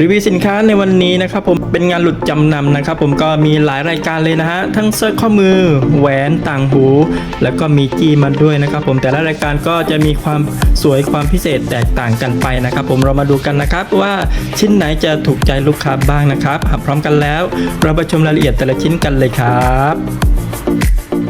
รีวิวสินค้าในวันนี้นะครับผมเป็นงานหลุดจำนำนะครับผมก็มีหลายรายการเลยนะฮะทั้งสร้อยข้อมือแหวนต่างหู แล้วก็มีจี้มาด้วยนะครับผมแต่ละรายการก็จะมีความสวยความพิเศษแตกต่างกันไปนะครับผมเรามาดูกันนะครับว่าชิ้นไหนจะถูกใจลูกค้าบ้างนะครับหพร้อมกันแล้ว เราไปชมรายละเอียดแต่ละชิ้นกันเลยครับ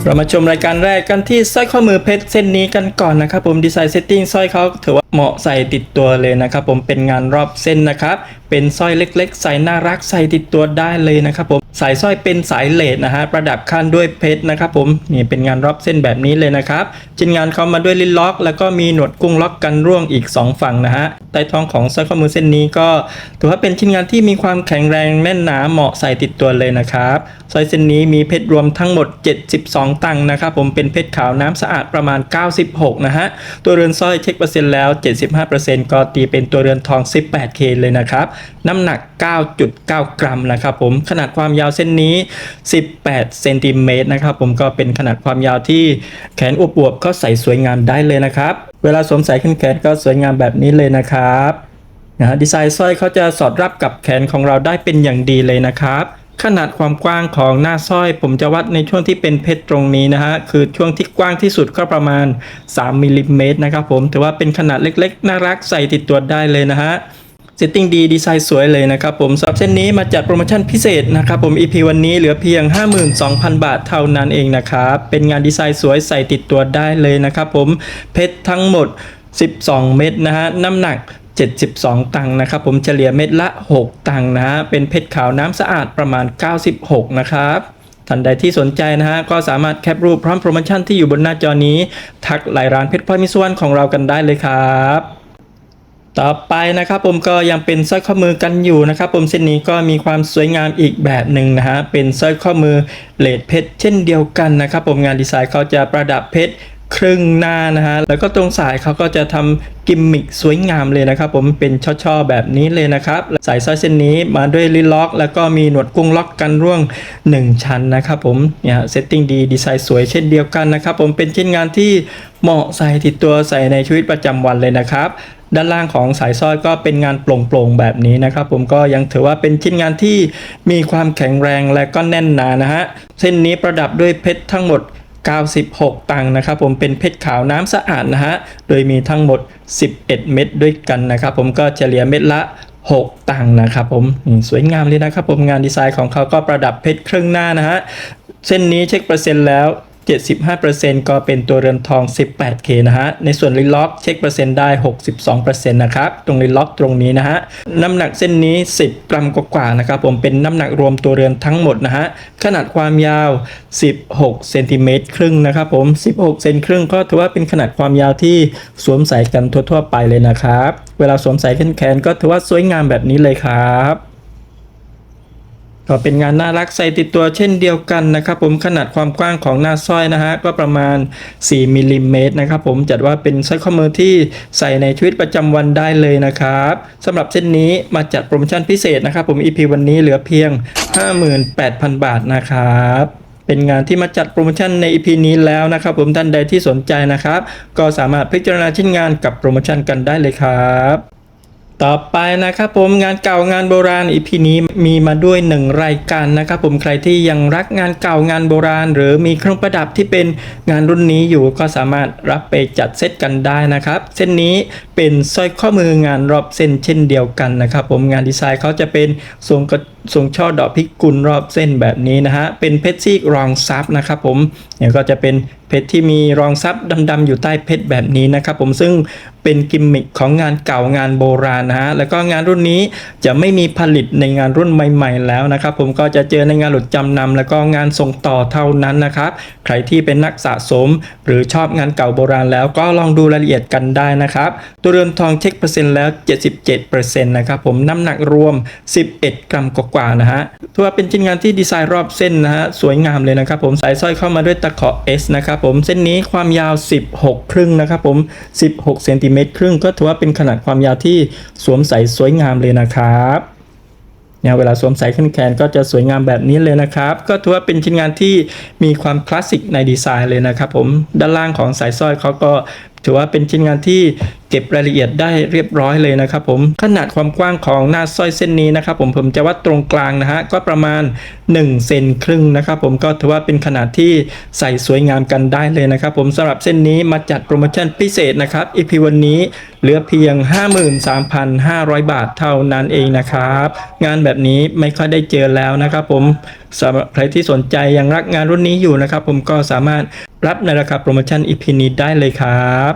เรามาชมรายการแรกกันที่สร้อยข้อมือเพชรเส้นนี้กันก่อนนะครับผมดีไซน์เซตติ้งสร้อยเขาถือว่า เหมาะใส่ติดตัวเลยนะครับ ผมเป็นงานรอบเส้นนะครับ เป็นสร้อยเล็ก ๆ ใส่น่ารักใส่ติดตัวได้เลยนะครับผมสายสร้อยเป็นสายเลดนะฮะประดับขั้นด้วยเพชรนะครับ ผมนี่เป็นงานรอบเส้นแบบนี้เลยนะครับชิ้นงานเขามาด้วยลิ้นล็อก แล้วก็มีหนวดกุ้งล็อกกันร่วงอีก 2 ฝั่งนะฮะใต้ท้องของสร้อยข้อมือเส้นนี้ก็ถือว่าเป็นชิ้นงานที่มีความแข็งแรงแน่นหนาเหมาะใส่ติดตัวเลยนะครับสร้อยเส้นนี้มีเพชรรวมทั้งหมด 72 ตังค์นะครับผมเป็นเพชรขาวน้ำสะอาดประมาณ 96 นะฮะตัวเรือนสร้อยเช็คเปอร์เซ็นต์แล้ว75%ก็ตีเป็นตัวเรือนทอง 18K เลยนะครับน้ำหนัก 9.9 กรัมนะครับผมขนาดความยาวเส้นนี้ 18เซนติเมตรนะครับผมก็เป็นขนาดความยาวที่แขนอวบๆก็ใส่สวยงามได้เลยนะครับ เวลาสวมใส่ขึ้นแขนก็สวยงามแบบนี้เลยนะครับนะฮะดีไซน์สร้อยเขาจะสอดรับกับแขนของเราได้เป็นอย่างดีเลยนะครับ ขนาดความกว้างของหน้าสร้อย ผมจะวัดในช่วงที่เป็นเพชรตรงนี้นะฮะคือช่วงที่กว้างที่สุดก็ประมาณ 3มิลลิเมตรนะครับผมถือว่าเป็นขนาดเล็กๆ น่ารักใส่ติดตัวได้เลยนะฮะเซตติ้งดีดีไซน์สวยเลยนะครับผมสำหรับเส้นนี้มาจัดโปรโมชั่นพิเศษนะครับผม EP วันนี้เหลือเพียง 52,000 บาทเท่านั้นเองนะครับเป็นงานดีไซน์สวยใส่ติดตัวได้เลยนะครับผมเพชรทั้งหมด 12 เม็ดนะฮะน้ำหนัก 72 ตังค์นะครับ ผมเฉลี่ยเม็ดละ 6 ตังค์นะฮะเป็นเพชรขาวน้ำสะอาดประมาณ 96 นะครับท่านใดที่สนใจนะฮะ ก็สามารถแคปรูปพร้อมโปรโมชั่นที่อยู่บนหน้าจอนี้ ทักไลน์ร้านเพชรพลอยมิสวนของเรากันได้เลยครับต่อไปนะครับผมก็ยังเป็นสร้อยข้อมือกันอยู่นะครับ ผมเส้นนี้ก็มีความสวยงามอีกแบบหนึ่งนะฮะเป็นสร้อยข้อมือเลดเพชรเช่นเดียวกันนะครับ ผมงานดีไซน์เขาจะประดับเพชร ครึ่งหน้านะฮะแล้วก็ตรงสายเขาก็จะทำกิมมิคสวยงามเลยนะครับ ผมเป็นช่อๆแบบนี้เลยนะครับสายสร้อยเส้นนี้มาด้วยลินล็อก แล้วก็มีหนวดกุ้งล็อกกันร่วง 1 ชั้นนะครับผมเนี่ยเซตติ้งดีดีไซน์สวยเช่นเดียวกันนะครับผมเป็นชิ้นงานที่เหมาะใส่ติดตัวใส่ในชีวิตประจำวันเลยนะครับด้านล่างของสายสร้อยก็เป็นงานโปร่งๆแบบนี้นะครับ ผมก็ยังถือว่าเป็นชิ้นงานที่มีความแข็งแรงและก็แน่นหนานะฮะเส้นนี้ประดับด้วยเพชรทั้งหมด 96 ตังค์นะครับผมเป็นเพชรขาวน้ำสะอาดนะฮะ โดยมีทั้งหมด 11 เม็ดด้วยกันนะครับผมก็เฉลี่ยเม็ดละ 6 ตังค์นะครับผมสวยงามเลยนะครับผมงานดีไซน์ของเขาก็ประดับเพชรครึ่งหน้านะฮะ เส้นนี้เช็คเปอร์เซ็นต์แล้ว 75%ก็เป็นตัวเรือนทอง 18K นะฮะ ในส่วนลิล็อกเช็คเปอร์เซ็นต์ได้ 62%นะครับ ตรงลิล็อกตรงนี้นะฮะ น้ำหนักเส้นนี้ 10 กรัมกว่าๆนะครับ ผมเป็นน้ำหนักรวมตัวเรือนทั้งหมดนะฮะ ขนาดความยาว 16เซนติเมตรครึ่งนะครับผม 16 เซนครึ่งก็ถือว่าเป็นขนาดความยาวที่สวมใส่กันทั่วๆ ไปเลยนะครับ เวลาสวมใส่แขนก็ถือว่าสวยงามแบบนี้เลยครับ ก็เป็นงานน่ารักใส่ติดตัวเช่นเดียวกันนะครับผมขนาดความกว้างของหน้าสร้อยนะฮะก็ประมาณ 4มิลลิเมตรนะครับผมจัดว่าเป็นสร้อยข้อมือที่ใส่ในชีวิตประจำวันได้เลยนะครับสำหรับเส้นนี้มาจัดโปรโมชั่นพิเศษนะครับผม EP วันนี้เหลือเพียง 58,000 บาทนะครับเป็นงานที่มาจัดโปรโมชั่นใน EP นี้แล้วนะครับผมท่านใดที่สนใจนะครับ ก็สามารถพิจารณาชิ้นงานกับโปรโมชั่นกันได้เลยครับ ต่อไปนะครับผมงานเก่างานโบราณอีพีนี้มีมาด้วยหนึ่งรายการนะครับผมใครที่ยังรักงานเก่างานโบราณ หรือมีเครื่องประดับที่เป็นงานรุ่นนี้อยู่ก็สามารถรับไปจัดเซตกันได้นะครับ เส้นนี้เป็นสร้อยข้อมืองานรอบเส้นเช่นเดียวกันนะครับผมงานดีไซน์เขาจะเป็นทรงกระ ทรงช่อดอกพิกุลรอบเส้นแบบนี้นะฮะ เป็นเพชรซีกรองซับนะครับผมเนี่ยก็จะเป็นเพชรที่มีรองซับดำๆอยู่ใต้เพชรแบบนี้นะครับผมซึ่งเป็นกิมมิคของงานเก่างานโบราณนะฮะแล้วก็งานรุ่นนี้จะไม่มีผลิตในงานรุ่นใหม่ ๆ แล้วนะครับผมก็จะเจอในงานหลุดจำนำแล้วก็งานส่งต่อเท่านั้นนะครับ ใครที่เป็นนักสะสม หรือชอบงานเก่าโบราณแล้วก็ลองดูรายละเอียดกันได้นะครับ ตัวเรือนทองเช็คเปอร์เซ็นต์แล้ว 77%นะครับผมน้ำหนักรวม 11 กรัมกว่านะฮะถือว่าเป็นชิ้นงานที่ดีไซน์รอบเส้นนะฮะสวยงามเลยนะครับผมสายสร้อยเข้ามาด้วยตะขอ S นะครับผมเส้นนี้ความยาว 16 ครึ่งนะครับผม 16เซนติเมตรครึ่งก็ถือว่าเป็นขนาดความยาวที่สวมใส่สวยงามเลยนะครับเนี่ยเวลาสวมใส่ขึ้นแขนก็จะสวยงามแบบนี้เลยนะครับ ก็ถือว่าเป็นชิ้นงานที่มีความคลาสสิกในดีไซน์เลยนะครับผมด้านล่างของสายสร้อยเขาก็ ถือว่าเป็นชิ้นงานที่เก็บรายละเอียดได้เรียบร้อยเลยนะครับผมขนาดความกว้างของหน้าสร้อยเส้นนี้นะครับผมผมจะวัดตรงกลางนะฮะก็ประมาณ1เซนครึ่งนะครับผมก็ถือว่าเป็นขนาดที่ใส่สวยงามกันได้เลยนะครับผมสำหรับเส้นนี้มาจัดโปรโมชั่นพิเศษนะครับ EP วันนี้เหลือเพียง 53,500 บาทเท่านั้นเองนะครับงานแบบนี้ไม่ค่อยได้เจอแล้วนะครับผมสำหรับใครที่สนใจยังรักงานรุ่นนี้อยู่นะครับ ผมก็สามารถรับในราคาโปรโมชั่น EP นี้ได้เลยครับ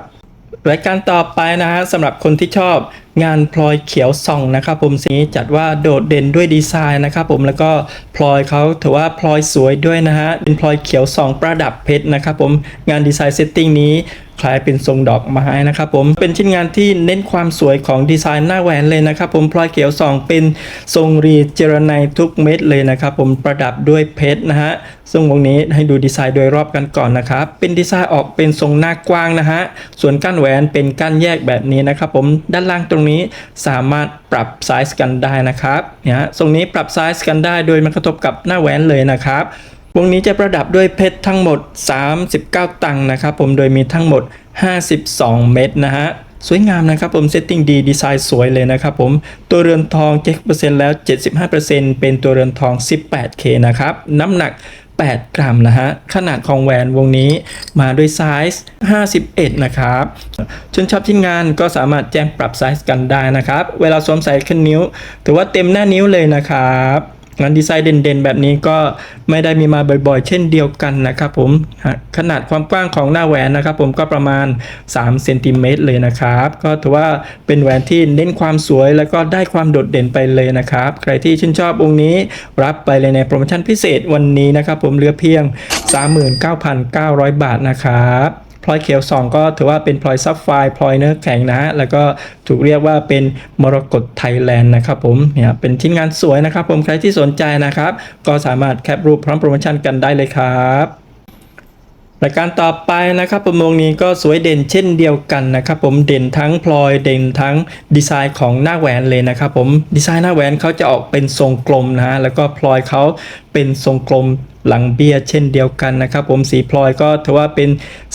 รายการต่อไปนะฮะสำหรับคนที่ชอบงานพลอยเขียวส่องนะครับผมสีนี้จัดว่าโดดเด่นด้วยดีไซน์นะครับผมแล้วก็พลอยเขาถือว่าพลอยสวยด้วยนะฮะเป็นพลอยเขียวส่องประดับเพชรนะครับผมงานดีไซน์เซตติ้งนี้ คล้ายเป็นทรงดอกไม้นะครับผมเป็นชิ้นงานที่เน้นความสวยของดีไซน์หน้าแหวนเลยนะครับผมพลอยเขียวสองเป็นทรงรีเจรไนทุกเม็ดเลยนะครับผมประดับด้วยเพชรนะฮะซึ่งวงนี้ให้ดูดีไซน์โดยรอบกันก่อนนะครับเป็นดีไซน์ออกเป็นทรงหน้ากว้างนะฮะส่วนก้านแหวนเป็นก้านแยกแบบนี้นะครับผมด้านล่างตรงนี้สามารถปรับไซส์กันได้นะครับเนี่ยทรงนี้ปรับไซส์กันได้โดยมันกระทบกับหน้าแหวนเลยนะครับ วงนี้จะประดับด้วยเพชรทั้งหมด 39 ตังค์นะครับผมโดยมีทั้งหมด 52 เม็ดนะฮะสวยงามนะครับผมเซตติ้งดีดีไซน์สวยเลยนะครับผมตัวเรือนทองเจ็คเปอร์เซ็นต์แล้ว 75%เป็นตัวเรือนทอง 18K นะครับน้ำหนัก 8 กรัมนะฮะขนาดของแหวนวงนี้มาด้วยไซส์ 51 นะครับชนชอบที่งานก็สามารถแจ้งปรับไซส์กันได้นะครับ เวลาสวมใส่ขึ้นนิ้ว ถือว่าเต็มหน้านิ้วเลยนะครับ งานดีไซน์เด่นๆ แบบนี้ก็ไม่ได้มีมาบ่อยๆ เช่นเดียวกันนะครับผมขนาดความกว้างของหน้าแหวนนะครับผมก็ประมาณ3เซนติเมตรเลยนะครับ ก็ถือว่าเป็นแหวนที่เน้นความสวยแล้วก็ได้ความโดดเด่นไปเลยนะครับ ใครที่ชื่นชอบองค์นี้รับไปเลยในโปรโมชั่นพิเศษวันนี้นะครับผมเหลือเพียง 39,900 บาทนะครับ พลอยเขียวสองก็ถือว่าเป็นพลอยซับไฟพลอยเนื้อแข็งนะฮะแล้วก็ถูกเรียกว่าเป็นมรกตไทยแลนด์นะครับผมเนี่ยเป็นชิ้นงานสวยนะครับ ผมใครที่สนใจนะครับ ก็สามารถแคปรูปพร้อมโปรโมชั่นกันได้เลยครับรายการต่อไปนะครับประมงนี้ก็สวยเด่นเช่นเดียวกันนะครับผมเด่นทั้งพลอยเด่นทั้งดีไซน์ของหน้าแหวนเลยนะครับผมดีไซน์หน้าแหวนเขาจะออกเป็นทรงกลมนะฮะแล้วก็พลอยเขาเป็นทรงกลม หลังเบียเช่นเดียวกันนะครับ ผมสีพลอยก็ถือว่าเป็น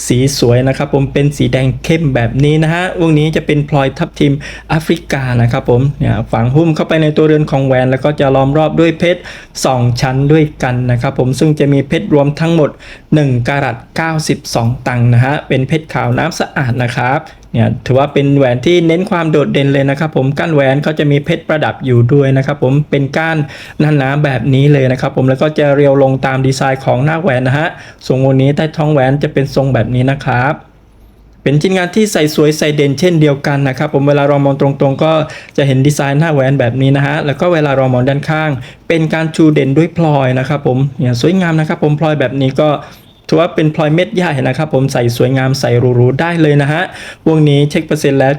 สีสวยนะครับ ผมเป็นสีแดงเข้มแบบนี้นะฮะวงนี้จะเป็นพลอยทับทิมแอฟริกานะครับ ผมเนี่ยฝังหุ้มเข้าไปในตัวเรือนของแหวน แล้วก็จะล้อมรอบด้วยเพชร2 ชั้นด้วยกันนะครับ ผมซึ่งจะมีเพชรรวมทั้งหมด 1กะรัต92 ตังค์นะฮะเป็นเพชรขาวน้ำสะอาดนะครับ เนี่ยถือว่าเป็นแหวนที่เน้นความโดดเด่นเลยนะครับ ผมก้านแหวนเขาจะมีเพชรประดับอยู่ด้วยนะครับผมเป็นก้านหนาๆแบบนี้เลยนะครับ ผมแล้วก็จะเรียวลงตามดีไซน์ของหน้าแหวนนะฮะทรงวงนี้ใต้ท้องแหวนจะเป็นทรงแบบนี้นะครับเป็นชิ้นงานที่ใส่สวยใส่เด่นเช่นเดียวกันนะครับ ผมเวลาเรามองตรงๆ ก็จะเห็นดีไซน์หน้าแหวนแบบนี้นะฮะแล้วก็เวลาเรามองด้านข้าง เป็นการชูเด่นด้วยพลอยนะครับ ผมเนี่ยสวยงามนะครับ ผมพลอยแบบนี้ก็ือว่าเป็นพลอยเม็ดใหญ่นะครับผมใส่สวยงามใส่หรูๆได้เลยนะฮะวงนี้เช็คเปอร์เซ็นต์แล้ว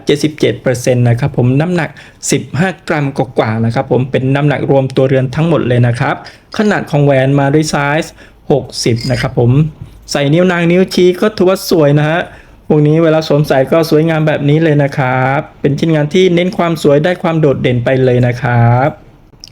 77%นะครับผมน้ำหนัก 15 กรัมกว่าๆนะครับผมเป็นน้ำหนักรวมตัวเรือนทั้งหมดเลยนะครับ ขนาดของแหวนมาด้วยไซส์60 นะครับผมใส่นิ้วนางนิ้วชี้ก็ถือว่าสวยนะฮะวงนี้เวลาสวมใส่ก็สวยงามแบบนี้เลยนะครับ เป็นชิ้นงานที่เน้นความสวยได้ความโดดเด่นไปเลยนะครับ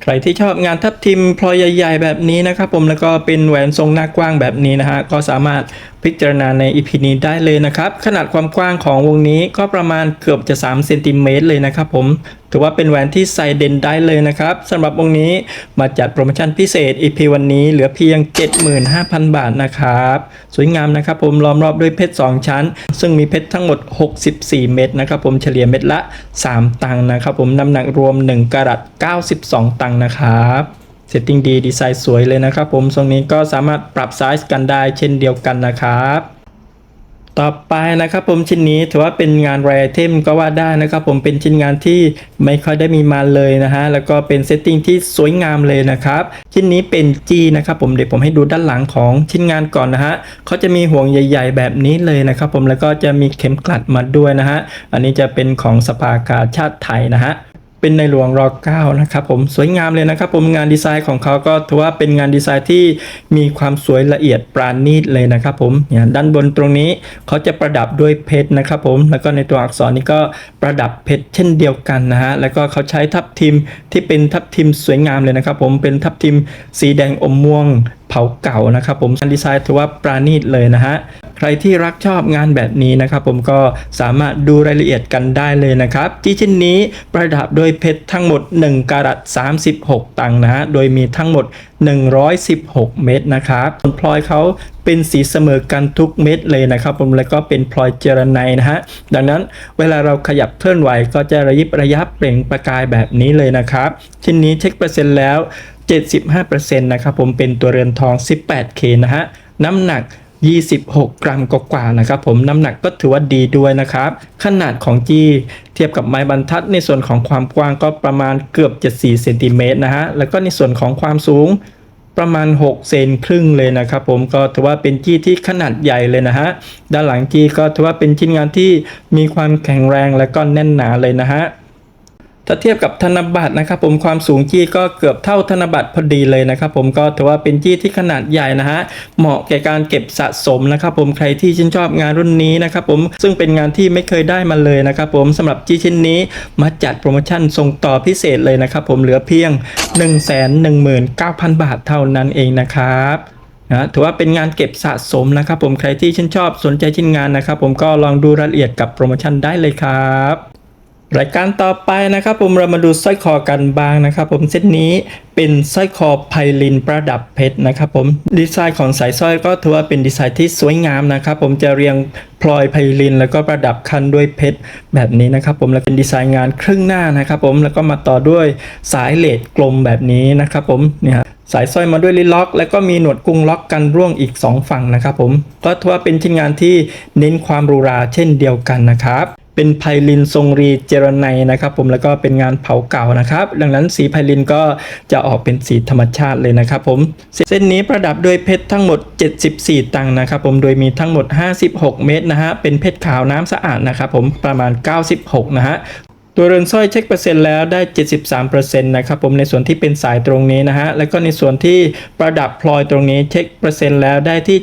ใครที่ชอบงานทับทิมพลอยใหญ่ ๆ แบบนี้นะครับผมแล้วก็เป็นแหวนทรงหน้ากว้างแบบนี้นะฮะก็สามารถพิจารณาในอีพีนี้ได้เลยนะครับ ขนาดความกว้างของวงนี้ก็ประมาณเกือบจะ3เซนติเมตรเลยนะครับผม ถือว่าเป็นแหวนที่ใส่เด่นได้เลยนะครับสำหรับวงนี้มาจัดโปรโมชั่นพิเศษ EP วันนี้เหลือเพียง 75,000 บาทนะครับ สวยงามนะครับผมล้อมรอบด้วยเพชร 2 ชั้น ซึ่งมีเพชรทั้งหมด 64 เม็ดนะครับผมเฉลี่ยเม็ดละ 3 ตังค์นะครับผมน้ำหนักรวม 1กะรัต92 ตังค์นะครับเซตติ้งดีดีไซน์สวยเลยนะครับผมทรงนี้ก็สามารถปรับไซส์กันได้เช่นเดียวกันนะครับ ต่อไปนะครับผมชิ้นนี้ถือว่าเป็นงานแรเทมก็ว่าได้นะครับผมเป็นชิ้นงานที่ไม่ค่อยได้มีมาเลยนะฮะแล้วก็เป็นเซตติ้งที่สวยงามเลยนะครับชิ้นนี้เป็นจีนะครับผมเดี๋ยวผมให้ดูด้านหลังของชิ้นงานก่อนนะฮะเขาจะมีห่วงใหญ่ ๆ แบบนี้เลยนะครับผมแล้วก็จะมีเข็มกลัดมาด้วยนะฮะอันนี้จะเป็นของสภากาชาติไทยนะฮะ เป็นในหลวงรอเก้านะครับผมสวยงามเลยนะครับผมงานดีไซน์ของเขาก็ถือว่าเป็นงานดีไซน์ที่มีความสวยละเอียดปราณีตเลยนะครับผมเนี่ยด้านบนตรงนี้เขาจะประดับด้วยเพชรนะครับผมแล้วก็ในตัวอักษรนี้ก็ประดับเพชรเช่นเดียวกันนะฮะแล้วก็เขาใช้ทับทิมที่เป็นทับทิมสวยงามเลยนะครับผมเป็นทับทิมสีแดงอมม่วงเผาเก่านะครับผมงานดีไซน์ถือว่าปราณีตเลยนะฮะ ใครที่รักชอบงานแบบนี้นะครับ ผมก็สามารถดูรายละเอียดกันได้เลยนะครับ ที่ชิ้นนี้ประดับด้วยเพชรทั้งหมด 1กะรัต36 ตังค์นะฮะโดยมีทั้งหมด 116 เม็ดนะครับส่วนพลอยเขาเป็นสีเสมอกันทุกเม็ดเลยนะครับ ผมแล้วก็เป็นพลอยเจรไนนะฮะดังนั้นเวลาเราขยับเคลื่อนไหวก็จะระยิบระยับเปล่งประกายแบบนี้เลยนะครับ ชิ้นนี้เช็คเปอร์เซ็นต์แล้ว 75%นะครับผมเป็นตัวเรือนทอง 18K นะฮะน้ำหนัก 26 กรัมกว่าๆนะครับผมน้ำหนักก็ถือว่าดีด้วยนะครับ ขนาดของจี้เทียบกับไม้บรรทัดในส่วนของความกว้างก็ประมาณเกือบจะ4เซนติเมตรนะฮะแล้วก็ในส่วนของความสูงประมาณ 6 เซนครึ่งเลยนะครับผมก็ถือว่าเป็นจี้ที่ขนาดใหญ่เลยนะฮะด้านหลังจี้ก็ถือว่าเป็นชิ้นงานที่มีความแข็งแรงและก็แน่นหนาเลยนะฮะ ถ้าเทียบกับธนบัตรนะครับผมความสูงจี้ก็เกือบเท่าธนบัตรพอดีเลยนะครับผมก็ถือว่าเป็นจี้ที่ขนาดใหญ่นะฮะเหมาะแก่การเก็บสะสมนะครับผมใครที่ชื่นชอบงานรุ่นนี้นะครับผมซึ่งเป็นงานที่ไม่เคยได้มาเลยนะครับผมสำหรับจี้ชิ้นนี้มาจัดโปรโมชั่นส่งต่อพิเศษเลยนะครับผมเหลือเพียง 119,000 บาทเท่านั้นเองนะครับนะถือว่าเป็นงานเก็บสะสมนะครับผมใครที่ชื่นชอบสนใจชิ้นงานนะครับผมก็ลองดูรายละเอียดกับโปรโมชั่นได้เลยครับ รายการต่อไปนะครับผมเรามาดูสร้อยคอกันบางนะครับผมเส้นนี้เป็นสร้อยคอไพลินประดับเพชรนะครับผมดีไซน์ของสายสร้อยก็ถือว่าเป็นดีไซน์ที่สวยงามนะครับผมจะเรียงพลอยไพลินแล้วก็ประดับคันด้วยเพชรแบบนี้นะครับผมแล้วเป็นดีไซน์งานครึ่งหน้านะครับผมแล้วก็มาต่อด้วยสายเลดกลมแบบนี้นะครับผมเนี่ยสายสร้อยมาด้วยลิล็อก แล้วก็มีหนวดกรุงล็อกกันร่วงอีก 2 ฝั่งนะครับผมก็ถือว่าเป็นชิ้นงานที่เน้นความหรูหราเช่นเดียวกันนะครับ เป็นไพลินทรงรีเจรไนนะครับ ผมแล้วก็เป็นงานเผาเก่านะครับ ดังนั้นสีไพลินก็จะออกเป็นสีธรรมชาติเลยนะครับ ผมเส้นนี้ประดับด้วยเพชรทั้งหมด 74 ตังค์นะครับ ผมโดยมีทั้งหมด 56 เม็ดนะฮะเป็นเพชรขาวน้ำสะอาดนะครับ ผมประมาณ 96 นะฮะตัวเรือนสร้อยเช็คเปอร์เซ็นต์แล้วได้ 73%นะครับผมในส่วนที่เป็นสายตรงนี้นะฮะแล้วก็ในส่วนที่ประดับพลอยตรงนี้เช็คเปอร์เซ็นต์แล้วได้ที่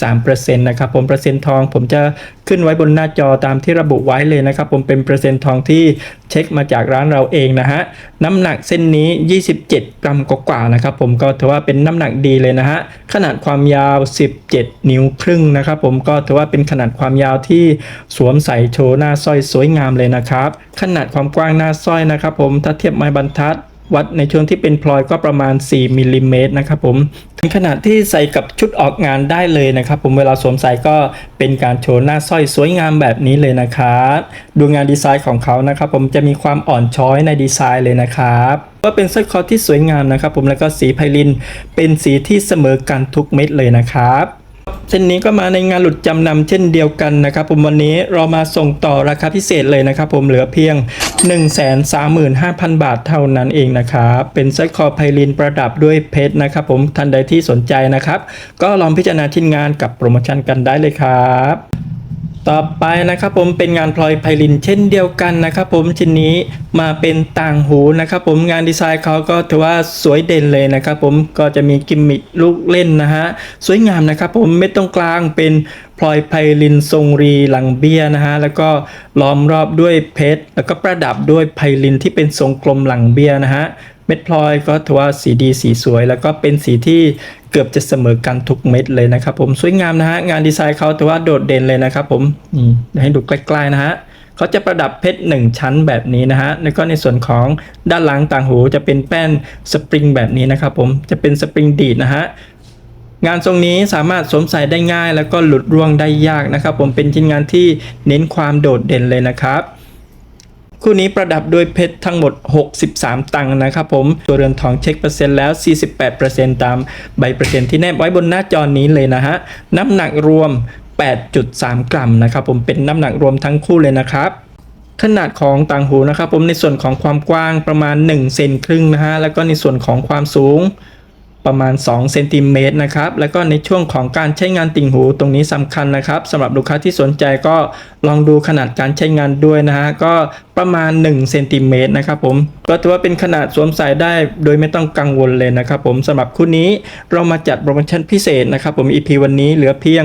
73%นะครับผมเปอร์เซ็นต์ทองผมจะ ขึ้นไว้บนหน้าจอตามที่ระบุไว้เลยนะครับผมเป็นเปอร์เซ็นต์ทองที่เช็คมาจากร้านเราเองนะฮะน้ำหนักเส้นนี้ 27 กรัมกว่าๆนะครับผมก็ถือว่าเป็นน้ำหนักดีเลยนะฮะขนาดความยาว 17 นิ้วครึ่งนะครับผมก็ถือว่าเป็นขนาดความยาวที่สวมใส่โชว์หน้าสร้อยสวยงามเลยนะครับขนาดความกว้างหน้าสร้อยนะครับผมถ้าเทียบไม้บรรทัด วัดในช่วงที่เป็นพลอยก็ประมาณ 4มิลลิเมตรนะครับผมถึงขนาดที่ใส่กับชุดออกงานได้เลยนะครับผมเวลาสวมใส่ก็เป็นการโชว์หน้าสร้อยสวยงามแบบนี้เลยนะครับดูงานดีไซน์ของเขานะครับผมจะมีความอ่อนช้อยในดีไซน์เลยนะครับก็เป็นสร้อยคอที่สวยงามนะครับผมแล้วก็สีไพลินเป็นสีที่เสมอกันทุกเม็ดเลยนะครับ เส้นนี้ก็มาในงานหลุดจำนำเช่นเดียวกันนะครับ ผมวันนี้เรามาส่งต่อราคาพิเศษเลยนะครับ ผมเหลือเพียง 135,000 บาทเท่านั้นเองนะครับเป็นสร้อยคอไพลินประดับด้วยเพชรนะครับ ผมท่านใดที่สนใจนะครับ ก็ลองพิจารณาชิ้นงานกับโปรโมชั่นกันได้เลยครับ ต่อไปนะครับผมเป็นงานพลอยไพลินเช่นเดียวกันนะครับผมชิ้นนี้มาเป็นต่างหูนะครับผมงานดีไซน์เขาก็ถือว่าสวยเด่นเลยนะครับผมก็จะมีกิมมิคลูกเล่นนะฮะสวยงามนะครับผมเม็ดตรงกลางเป็นพลอยไพลินทรงรีหลังเบี้ยนะฮะแล้วก็ล้อมรอบด้วยเพชรแล้วก็ประดับด้วยไพลินที่เป็นทรงกลมหลังเบี้ยนะฮะเม็ดพลอยก็ถือว่าสีดีสีสวย แล้วก็เป็นสีที่ เกือบจะเสมอกันทุกเม็ดเลยนะครับผมสวยงามนะฮะงานดีไซน์เขาถือว่าโดดเด่นเลยนะครับผมนี่เดี๋ยวให้ดูใกล้ๆนะฮะเขาจะประดับเพชรหนึ่งชั้นแบบนี้นะฮะแล้วก็ในส่วนของด้านหลังต่างหูจะเป็นแป้นสปริงแบบนี้นะครับผมจะเป็นสปริงดีดนะฮะงานทรงนี้สามารถสวมใส่ได้ง่าย แล้วก็หลุดร่วงได้ยากนะครับผมเป็นชิ้นงานที่เน้นความโดดเด่นเลยนะครับ คู่นี้ประดับด้วยเพชรทั้งหมด 63 ตังค์นะครับผม ตัวเรือนทองเช็คเปอร์เซ็นต์แล้ว 48%ตามใบเปอร์เซ็นต์ที่แนบไว้บนหน้าจอนี้เลยนะฮะ น้ำหนักรวม 8.3 กรัมนะครับผม เป็นน้ำหนักรวมทั้งคู่เลยนะครับขนาดของต่างหูนะครับผมในส่วนของความกว้างประมาณ1เซนครึ่งนะฮะ แล้วก็ในส่วนของความสูง ประมาณ2เซนติเมตรนะครับแล้วก็ในช่วงของการใช้งานติ่งหูตรงนี้สำคัญนะครับสำหรับลูกค้าที่สนใจก็ลองดูขนาดการใช้งานด้วยนะฮะก็ประมาณ1เซนติเมตรนะครับผมก็ถือว่าเป็นขนาดสวมใส่ได้โดยไม่ต้องกังวลเลยนะครับผมสำหรับคู่นี้เรามาจัดโปรโมชั่นพิเศษนะครับผม EP วันนี้เหลือเพียง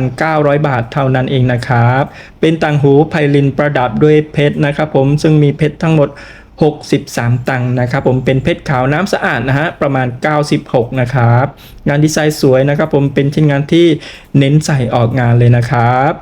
29,900 บาทเท่านั้นเองนะครับเป็นต่างหูไพลินประดับด้วยเพชรนะครับผมซึ่งมีเพชรทั้งหมด 63 ตังค์นะครับผมเป็นเพชรขาวน้ำสะอาดนะฮะประมาณ 96 นะครับ งานดีไซน์สวยนะครับผมเป็นชิ้นงานที่เน้นใส่ออกงานเลยนะครับ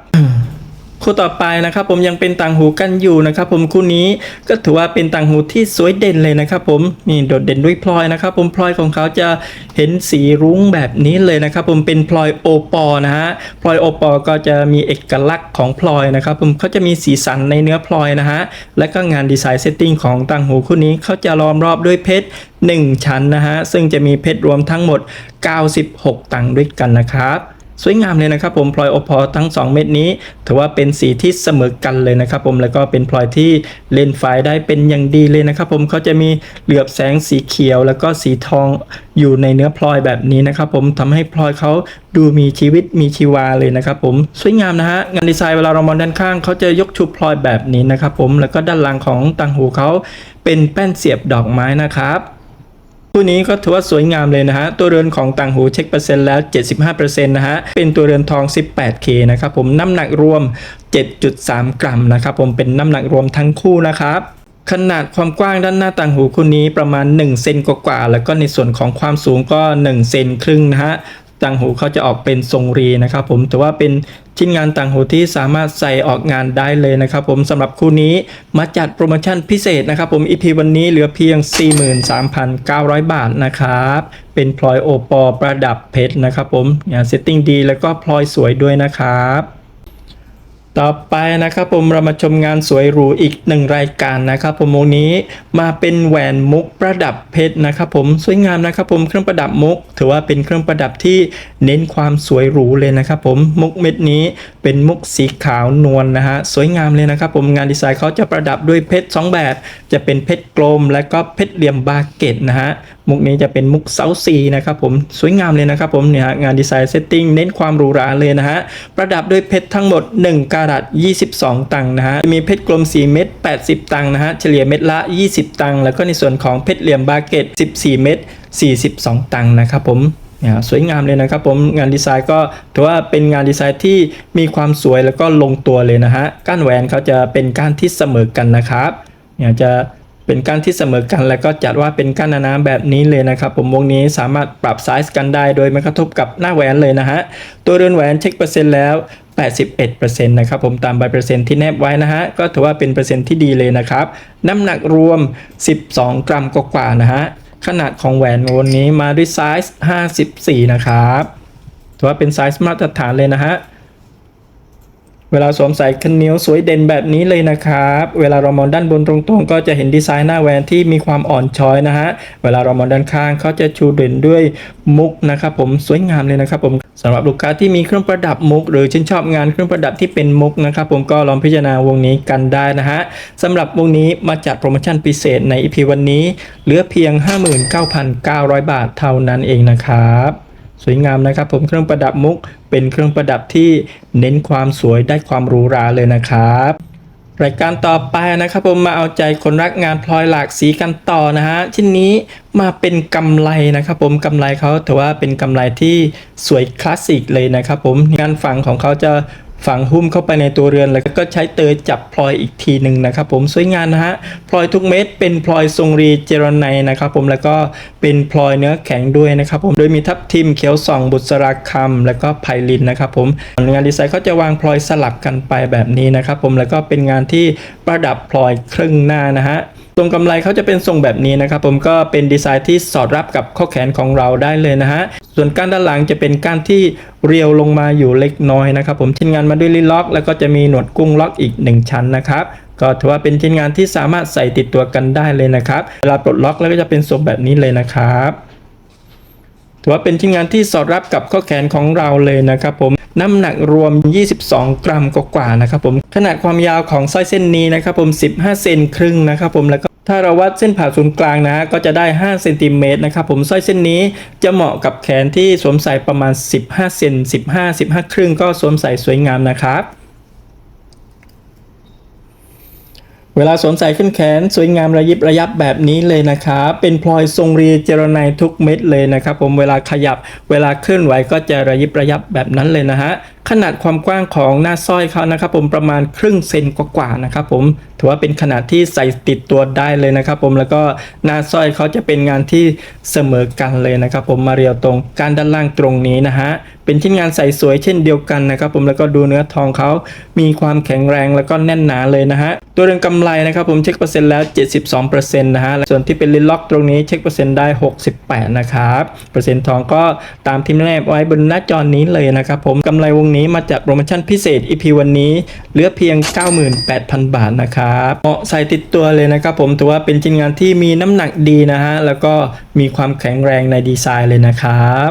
คู่ต่อไปนะครับผมยังเป็นต่างหูกันอยู่นะครับผมคู่นี้ก็ถือว่าเป็นต่างหูที่สวยเด่นเลยนะครับผมนี่โดดเด่นด้วยพลอยนะครับผมพลอยของเขาจะเห็นสีรุ้งแบบนี้เลยนะครับผมเป็นพลอยโอปอนะฮะพลอยโอปอก็จะมีเอกลักษณ์ของพลอยนะครับผมเขาจะมีสีสันในเนื้อพลอยนะฮะและก็งานดีไซน์เซตติ้งของต่างหูคู่นี้เขาจะล้อมรอบด้วยเพชร1ชั้นนะฮะซึ่งจะมีเพชรรวมทั้งหมด 96 ตังค์ด้วยกันนะครับ สวยงามเลยนะครับผมพลอยโอพอทั้ง 2 เม็ดนี้ ถือว่าเป็นสีที่เสมอกันเลยนะครับผมแล้วก็เป็นพลอยที่เล่นไฟได้เป็นอย่างดีเลยนะครับผมเขาจะมีเหลือบแสงสีเขียว แล้วก็สีทองอยู่ในเนื้อพลอยแบบนี้นะครับผมทำให้พลอยเขาดูมีชีวิตมีชีวาเลยนะครับผมสวยงามนะฮะงานดีไซน์เวลาเรามองด้านข้างเขาจะยกชูพลอยแบบนี้นะครับผมแล้วก็ด้านหลังของต่างหูเขาเป็นแป้นเสียบดอกไม้นะครับ คู่นี้ก็ถือว่าสวยงามเลยนะฮะ ตัวเรือนของต่างหูเช็คเปอร์เซ็นต์แล้ว 75%นะฮะ เป็นตัวเรือนทอง 18K นะครับผม น้ำหนักรวม 7.3 กรัมนะครับผม เป็นน้ำหนักรวมทั้งคู่นะครับขนาดความกว้างด้านหน้าต่างหูคู่นี้ประมาณ1เซนกว่าๆแล้วก็ในส่วนของความสูงก็1เซนครึ่งนะฮะ ต่างหูเขาจะออกเป็นทรงรีนะครับผมแต่ว่าเป็นชิ้นงานต่างหูที่สามารถใส่ออกงานได้เลยนะครับผมสำหรับคู่นี้มาจัดโปรโมชั่นพิเศษนะครับผม EP วันนี้เหลือเพียง 43,900 บาทนะครับเป็นพลอยโอปอประดับเพชรนะครับผมเซตติ้งดีแล้วก็พลอยสวยด้วยนะครับ ต่อไปนะครับผมเรามาชมงานสวยหรูอีกหนึ่งรายการนะครับผมวงนี้มาเป็นแหวนมุกประดับเพชรนะครับผมสวยงามนะครับผมเครื่องประดับมุก ถือว่าเป็นเครื่องประดับที่เน้นความสวยหรูเลยนะครับผมมุกเม็ดนี้เป็นมุกสีขาวนวลนะฮะสวยงามเลยนะครับผมงานดีไซน์เขาจะประดับด้วยเพชรสองแบบ จะเป็นเพชรกลม และก็เพชรเหลี่ยมบาเกตนะฮะมุกนี้จะเป็นมุกเสาสีนะครับผมสวยงามเลยนะครับผมเนี่ยงานดีไซน์เซตติ้งเน้นความหรูหราเลยนะฮะประดับด้วยเพชรทั้งหมด1กะรัต 22 ตังค์นะฮะมีเพชรกลม 4 เม็ด 80 ตังค์นะฮะ เฉลี่ยเม็ดละ 20 ตังค์ แล้วก็ในส่วนของเพชรเหลี่ยมบาเกต 14 เม็ด 42 ตังค์นะครับผมสวยงามเลยนะครับผมงานดีไซน์ก็ถือว่าเป็นงานดีไซน์ที่มีความสวยแล้วก็ลงตัวเลยนะฮะ ก้านแหวนเขาจะเป็นก้านที่เสมอกันนะครับเนี่ยจะ เป็นก้านที่เสมอกันแล้วก็จัดว่าเป็นก้านน้ำแบบนี้เลยนะครับ ผมวงนี้สามารถปรับไซส์กันได้โดยไม่กระทบกับหน้าแหวนเลยนะฮะ ตัวเรือนแหวนเช็คเปอร์เซ็นต์แล้ว 81%นะครับผมตามใบเปอร์เซ็นต์ที่แนบไว้นะฮะ ก็ถือว่าเป็นเปอร์เซ็นต์ที่ดีเลยนะครับ น้ำหนักรวม 12 กรัมกว่าๆนะฮะ ขนาดของแหวนวงนี้มาด้วยไซส์ 54 นะครับ ถือว่าเป็นไซส์มาตรฐานเลยนะฮะ เวลาสวมใส่คันนิ้วสวยเด่นแบบนี้เลยนะครับ เวลาเรามองด้านบนตรงๆ ก็จะเห็นดีไซน์หน้าแหวนที่มีความอ่อนช้อยนะฮะ เวลาเรามองด้านข้างเขาจะชูเด่นด้วยมุกนะครับผมสวยงามเลยนะครับผมสำหรับลูกค้าที่มีเครื่องประดับมุก หรือชื่นชอบงานเครื่องประดับที่เป็นมุกนะครับผมก็ลองพิจารณาวงนี้กันได้นะฮะสำหรับวงนี้มาจัดโปรโมชั่นพิเศษใน EP วันนี้ เหลือเพียง 59,900 บาทเท่านั้นเองนะครับ สวยงามนะครับ ผมเครื่องประดับมุกเป็นเครื่องประดับที่เน้นความสวยได้ความหรูหราเลยนะครับรายการต่อไปนะครับผมมาเอาใจคนรักงานพลอยหลากสีกันต่อนะฮะชิ้นนี้มาเป็นกำไลนะครับผมกำไลเขาถือว่าเป็นกำไลที่สวยคลาสสิกเลยนะครับผมงานฝังของเขาจะ ฝังหุ้มเข้าไปในตัวเรือนแล้วก็ใช้เตยจับพลอยอีกทีหนึ่งนะครับผมสวยงามนะฮะพลอยทุกเม็ดเป็นพลอยทรงรีเจรไนนะครับผมแล้วก็เป็นพลอยเนื้อแข็งด้วยนะครับผมโดยมีทับทิมเขียวส่องบุษราคำแล้วก็ไพลินนะครับผมงานดีไซน์เขาจะวางพลอยสลับกันไปแบบนี้นะครับผมแล้วก็เป็นงานที่ประดับพลอยครึ่งหน้านะฮะตรงกำไรเขาจะเป็นทรงแบบนี้นะครับผมก็เป็นดีไซน์ที่สอดรับกับข้อแขนของเราได้เลยนะฮะ ส่วนก้านด้านหลังจะเป็นก้านที่เรียวลงมาอยู่เล็กน้อยนะครับผมชิ้นงานมาด้วยลิล็อก แล้วก็จะมีหนวดกุ้งล็อกอีก 1 ชั้นนะครับก็ถือว่าเป็นชิ้นงานที่สามารถใส่ติดตัวกันได้เลยนะครับเวลาปลดล็อกแล้วก็จะเป็นทรงแบบนี้เลยนะครับถือว่าเป็นชิ้นงานที่สอดรับกับข้อแขนของเราเลยนะครับผมน้ำหนักรวม 22 กรัมกว่าๆนะครับผมขนาดความยาวของสร้อยเส้นนี้นะครับผม 15 เซนครึ่งนะครับผมแล้วก็ ถ้าเราวัดเส้นผ่าศูนย์กลางนะก็จะได้ 5 เซนติเมตรนะครับผมสร้อยเส้นนี้จะเหมาะกับแขนที่สวมใส่ประมาณ 15 เซน15 15 ครึ่งก็สวมใส่สวยงามนะครับ เวลาสวมใส่ขึ้นแขนสวยงามระยิบระยับแบบนี้เลยนะครับ เป็นพลอยทรงรีเจรไนทุกเม็ดเลยนะครับ ผมเวลาขยับเวลาเคลื่อนไหวก็จะระยิบระยับแบบนั้นเลยนะฮะ ขนาดความกว้างของหน้าสร้อยเขานะครับผมประมาณครึ่งเซนกว่าๆนะครับผมถือว่าเป็นขนาดที่ใส่ติดตัวได้เลยนะครับผมแล้วก็หน้าสร้อยเขาจะเป็นงานที่เสมอกันเลยนะครับผมมาเรียวตรงการด้านล่างตรงนี้นะฮะเป็นชิ้นงานใส่สวยเช่นเดียวกันนะครับผมแล้วก็ดูเนื้อทองเขามีความแข็งแรงแล้วก็แน่นหนาเลยนะฮะตัวเรืองกำไรนะครับผมเช็คเปอร์เซ็นต์แล้ว 72%นะฮะส่วนที่เป็นลินล็อกตรงนี้เช็คเปอร์เซ็นต์ได้ 68 นะครับเปอร์เซ็นต์ทองก็ตามที่แนบไว้บนหน้าจอนี้เลยนะครับผมกำไรวงนี้มาจากโปรโมชั่นพิเศษ EP วันนี้เหลือเพียง 98,000 บาทนะครับเหมาะใส่ติดตัวเลยนะครับผมถือว่าเป็นชิ้นงานที่มีน้ำหนักดีนะฮะแล้วก็มีความแข็งแรงในดีไซน์เลยนะครับ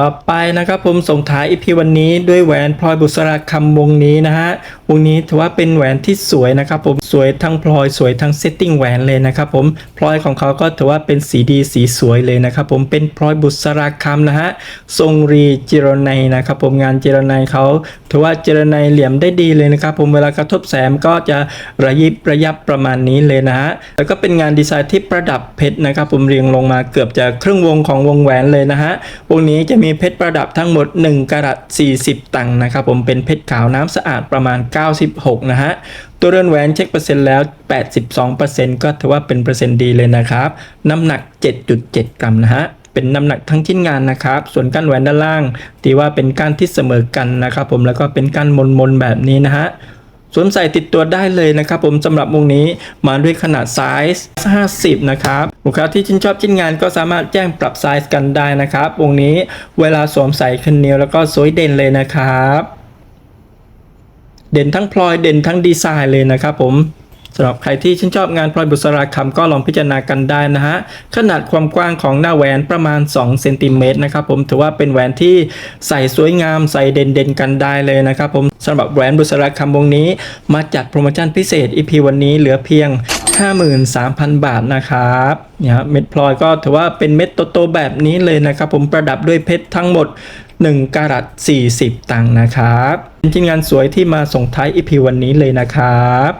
ต่อไปนะครับผมส่งท้ายอีพีวันนี้ด้วยแหวนพลอยบุษราคำวงนี้นะฮะวงนี้ถือว่าเป็นแหวนที่สวยนะครับผมสวยทั้งพลอยสวยทั้งเซตติ้งแหวนเลยนะครับผมพลอยของเขาก็ถือว่าเป็นสีดีสีสวยเลยนะครับผมเป็นพลอยบุษราคำนะฮะทรงรีจิโรไนนะครับผมงานจิโรไนเขาถือว่าจิโรไนเหลี่ยมได้ดีเลยนะครับผมเวลากระทบแสงก็จะระยิบระยับประมาณนี้เลยนะฮะแล้วก็เป็นงานดีไซน์ที่ประดับเพชรนะครับผมเรียงลงมาเกือบจะครึ่งวงของวงแหวนเลยนะฮะวงนี้จะมีเพชรประดับทั้งหมด 1กะรัต40 ตังค์นะครับผมเป็นเพชรขาวน้ำสะอาดประมาณ 96 นะฮะ ตัวเรือนแหวนเช็คเปอร์เซ็นต์แล้ว 82%ก็ถือว่าเป็นเปอร์เซ็นต์ดีเลยนะครับ น้ำหนัก 7.7 กรัมนะฮะเป็นน้ำหนักทั้งชิ้นงานนะครับ ส่วนก้านแหวนด้านล่างที่ว่าเป็นก้านที่เสมอกันนะครับผมแล้วก็เป็นก้านมนๆแบบนี้นะฮะ สวมใส่ติดตัวได้เลยนะครับ ผมสำหรับวงนี้มาด้วยขนาดไซส์ 50 นะครับลูกค้าที่ชื่นชอบชิ้นงานก็สามารถแจ้งปรับไซส์กันได้นะครับวงนี้เวลาสวมใส่ขึ้นนิ้วแล้วก็สวยเด่นเลยนะครับ เด่นทั้งพลอยเด่นทั้งดีไซน์เลยนะครับผม สำหรับใครที่ชื่นชอบงานพลอยบุษราคำก็ลองพิจารณากันได้นะฮะ ขนาดความกว้างของหน้าแหวนประมาณ2เซนติเมตรนะครับผมถือว่าเป็นแหวนที่ใส่สวยงามใส่เด่นๆกันได้เลยนะครับผมสำหรับแหวนบุษราคำวงนี้ มาจัดโปรโมชั่นพิเศษ EP วันนี้เหลือเพียง 53,000 บาทนะครับเนี่ยเม็ดพลอยก็ถือว่าเป็นเม็ดโตๆแบบนี้เลยนะครับผมประดับด้วยเพชรทั้งหมด1กะรัต40 ตังค์นะครับเป็นชิ้นงานสวยที่มาส่งท้าย EP วันนี้เลยนะครับ